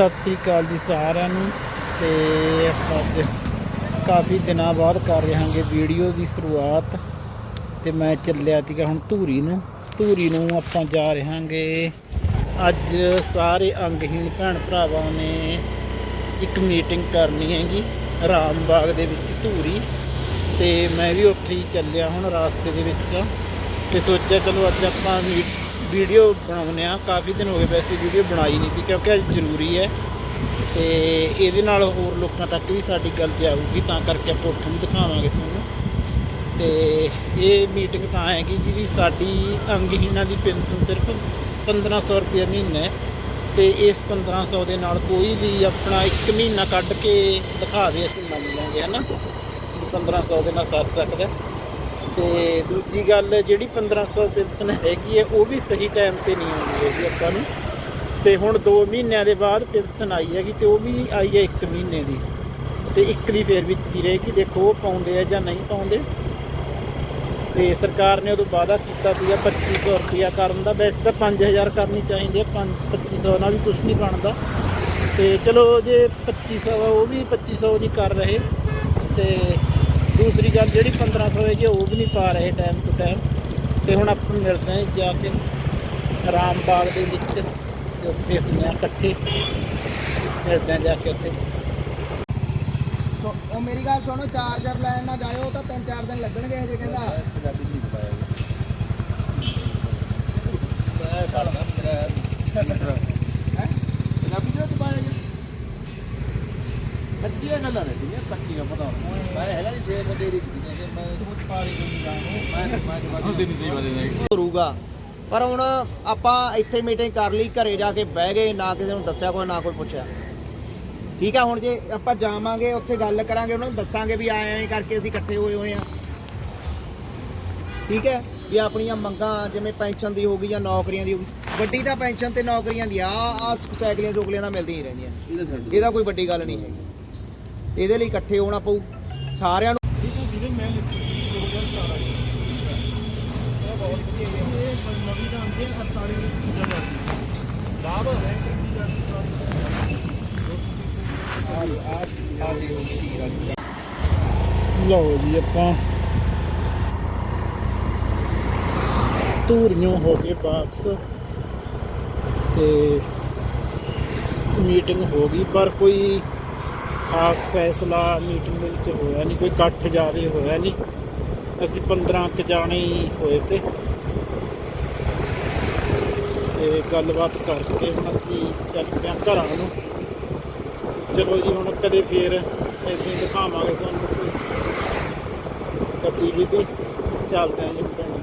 ਸਤਿ ਸ੍ਰੀ ਅਕਾਲ ਜੀ ਸਾਰਿਆਂ ਨੂੰ। ਤੇ ਅੱਜ ਕਾਫੀ ਦਿਨਾਂ ਬਾਅਦ ਕਰ ਰਹੇ ਹਾਂਗੇ ਵੀਡੀਓ ਦੀ ਸ਼ੁਰੂਆਤ। ਤੇ ਮੈਂ ਚੱਲਿਆ ਸੀਗਾ ਹੁਣ ਧੂਰੀ ਨੂੰ। ਧੂਰੀ ਨੂੰ ਆਪਾਂ ਜਾ ਰਹੇ ਹਾਂਗੇ ਅੱਜ ਸਾਰੇ ਅੰਗਹੀਣ ਭੈਣ ਭਰਾਵਾਂ ਨੇ ਇੱਕ ਮੀਟਿੰਗ ਕਰਨੀ ਹੈਗੀ ਰਾਮਬਾਗ ਦੇ ਵਿੱਚ ਧੂਰੀ। ਤੇ ਮੈਂ ਵੀ ਉੱਥੇ ਹੀ ਚੱਲਿਆ ਹੁਣ ਰਾਸਤੇ ਦੇ ਵਿੱਚ। ਤੇ ਸੋਚਿਆ ਚਲੋ ਅੱਜ ਆਪਾਂ ਵੀ- ਵੀਡੀਓ ਬਣਾਉਂਦੇ ਆ ਕਾਫੀ ਦਿਨ ਹੋ ਗਏ ਵੈਸੇ ਵੀਡੀਓ ਬਣਾਈ ਨਹੀਂ ਸੀ ਕਿਉਂਕਿ ਅੱਜ ਜ਼ਰੂਰੀ ਹੈ। ਤੇ ਇਹਦੇ ਨਾਲ ਹੋਰ ਲੋਕਾਂ ਤੱਕ ਵੀ ਸਾਡੀ ਗੱਲ ਜਾਊਗੀ ਤਾਂ ਕਰਕੇ ਆਪਾਂ ਉੱਥੋਂ ਵੀ ਦਿਖਾਵਾਂਗੇ ਤੁਹਾਨੂੰ। ਤੇ ਇਹ ਮੀਟਿੰਗ ਤਾਂ ਹੈਗੀ ਜੀ ਵੀ ਸਾਡੀ ਅੰਗਹੀਣਾਂ ਦੀ ਪੈਨਸ਼ਨ ਸਿਰਫ 1500 ਰੁਪਏ ਮਹੀਨਾ ਹੈ। ਤੇ ਇਸ 1500 ਦੇ ਨਾਲ ਕੋਈ ਵੀ ਆਪਣਾ ਇੱਕ ਮਹੀਨਾ ਕੱਢ ਕੇ ਦਿਖਾ ਦੇ, ਅਸੀਂ ਮੰਨ ਲਾਂਗੇ ਹਨਾ ਵੀ 1500 ਦੇ ਨਾਲ ਸਰ ਸਕਦਾ ਤੇ ਦੂਜੀ ਗੱਲ ਜਿਹੜੀ 1500 ਪੈਨਸ਼ਨ ਹੈਗੀ ਹੈ ਉਹ ਵੀ ਸਹੀ ਟਾਈਮ ਤੇ ਨਹੀਂ ਆਉਂਦੀ ਹੈਗੀ ਆਪਾਂ ਨੂੰ। ਤੇ ਹੁਣ 2 ਮਹੀਨਿਆਂ ਦੇ ਬਾਅਦ ਪੈਨਸ਼ਨ ਆਈ ਹੈਗੀ ਤੇ ਉਹ ਵੀ ਆਈ ਹੈ 1 ਮਹੀਨੇ ਦੀ। ਤੇ ਇੱਕ ਦੀ ਫੇਰ ਵਿੱਚ ਹੀ ਰਹੇਗੀ ਦੇਖੋ ਉਹ ਪਾਉਂਦੇ ਆ ਜਾਂ ਨਹੀਂ ਪਾਉਂਦੇ। ਤੇ ਸਰਕਾਰ ਨੇ ਉਦੋਂ ਵਾਅਦਾ ਕੀਤਾ ਸੀਗਾ 2500 ਰੁਪਇਆ ਕਰਨ ਦਾ ਵੈਸੇ ਤਾਂ 5000 ਕਰਨੀ ਚਾਹੀਦੀ ਹੈ 5 2500 ਨਾਲ ਵੀ ਕੁਝ ਨਹੀਂ ਬਣਦਾ। ਤੇ ਚਲੋ ਜੇ 2500 ਆ, ਉਹ ਵੀ 2500 ਨਹੀਂ ਕਰ ਰਹੇ। ਤੇ ਦੂਸਰੀ ਗੱਲ ਜਿਹੜੀ 1500 ਹੈਗੀ ਆ, ਉਹ ਵੀ ਨਹੀਂ ਪਾ ਰਹੇ ਟਾਈਮ ਟੂ ਟਾਈਮ ਤੇ ਹੁਣ ਆਪਾਂ ਮਿਲਦੇ ਹਾਂ ਜਾ ਕੇ ਰਾਮਬਾਗ ਦੇ ਵਿੱਚ ਤੇ ਉੱਥੇ ਹੁੰਦੇ ਹਾਂ ਇਕੱਠੇ। ਮਿਲਦੇ ਹਾਂ ਜਾ ਕੇ ਉੱਥੇ। ਸੋ ਉਹ ਮੇਰੀ ਗੱਲ ਸੁਣੋ ਚਾਰਜਰ ਲੈਣ ਨਾ ਜਾਇਓ ਉਹ ਤਾਂ ਤਿੰਨ ਚਾਰ ਦਿਨ ਲੱਗਣਗੇ ਹਜੇ ਕਹਿੰਦਾ। ਹੈ ਪੰਜਾਬੀ ਦੇ ਵਿੱਚ ਪਾਇਆ ਜੀ ਕੱਚੀਆਂ ਗੱਲਾਂ ਨੇ ਜਿਹੜੀਆਂ ਕੱਚੀਆਂ ਪਤਾ ਮੈਂ ਹੈਗਾ ਨਹੀਂ ਜੇ ਬੰਦੇ ਦੀ ਨੇ ਮੈਂ ਕੁਝ ਪਾਰੀ ਨਹੀਂ ਜਾਣੂ ਮੈਂ ਮੈਂ ਉਹਦੇ ਨਹੀਂ। ਸੇਵਾ ਦੇ ਕਰੂਗਾ। ਪਰ ਹੁਣ ਆਪਾਂ ਇੱਥੇ ਮੀਟਿੰਗ ਕਰ ਲਈ ਘਰੇ ਜਾ ਕੇ ਬਹਿ ਗਏ ਨਾ ਕਿਸੇ ਨੂੰ ਦੱਸਿਆ ਕੋਈ ਨਾ ਕੋਈ ਪੁੱਛਿਆ। ਠੀਕ ਆ ਹੁਣ ਜੇ ਆਪਾਂ ਜਾਵਾਂਗੇ ਉੱਥੇ ਗੱਲ ਕਰਾਂਗੇ ਉਹਨਾਂ ਨੂੰ ਦੱਸਾਂਗੇ ਵੀ ਆਏ ਐਂ ਕਰਕੇ ਅਸੀਂ ਇਕੱਠੇ ਹੋਏ ਹੋਏ ਆ। ਠੀਕ ਹੈ ਵੀ ਆਪਣੀਆਂ ਮੰਗਾਂ ਜਿਵੇਂ ਪੈਨਸ਼ਨ ਦੀ ਹੋਗੀ ਜਾਂ ਨੌਕਰੀਆਂ ਦੀ ਹੋਗੀ ਵੱਡੀ ਤਾਂ ਪੈਨਸ਼ਨ ਤੇ ਨੌਕਰੀਆਂ ਦੀ ਆ ਆ ਸਾਈਕਲੀਆਂ ਚੋਕਲੀਆਂ ਤਾਂ ਮਿਲਦੀਆਂ ਹੀ ਰਹਿੰਦੀਆਂ ਇਹਦਾ ਕੋਈ ਵੱਡੀ ਗੱਲ ਨਹੀਂ ਹੈਗੀ। ਇਹਦੇ ਲਈ ਇਕੱਠੇ ਹੋਣਾ ਪਊ। ਸਾਰਿਆਂ ਨੂੰ ਲਓ ਜੀ ਆਪਾਂ। ਧੂਰੀਆਂ ਹੋ ਗਏ ਵਾਪਸ। ਤੇ ਮੀਟਿੰਗ ਹੋ ਗਈ ਪਰ ਕੋਈ ਖਾਸ ਫੈਸਲਾ ਮੀਟਿੰਗ ਦੇ ਵਿੱਚ ਹੋਇਆ ਨਹੀਂ, ਕੋਈ ਇਕੱਠ ਜ਼ਿਆਦਾ ਹੋਇਆ ਨਹੀਂ। ਅਸੀਂ 15 ਕੁ ਜਾਣੇ ਹੀ ਹੋਏ ਤੇ ਤੇ ਗੱਲਬਾਤ ਕਰਕੇ ਹੁਣ ਅਸੀਂ ਚੱਲ ਪਏ ਹਾਂ ਘਰਾਂ ਨੂੰ। ਚਲੋ ਜੀ, ਹੁਣ ਕਦੇ ਫੇਰ ਏਦਾਂ ਹੀ ਦਿਖਾਵਾਂਗੇ ਤੁਹਾਨੂੰ ਕੋਈ ਗਤੀਵਿਧੀ। ਚੱਲਦੇ ਹਾਂ ਜੀ, ਪਿੰਡ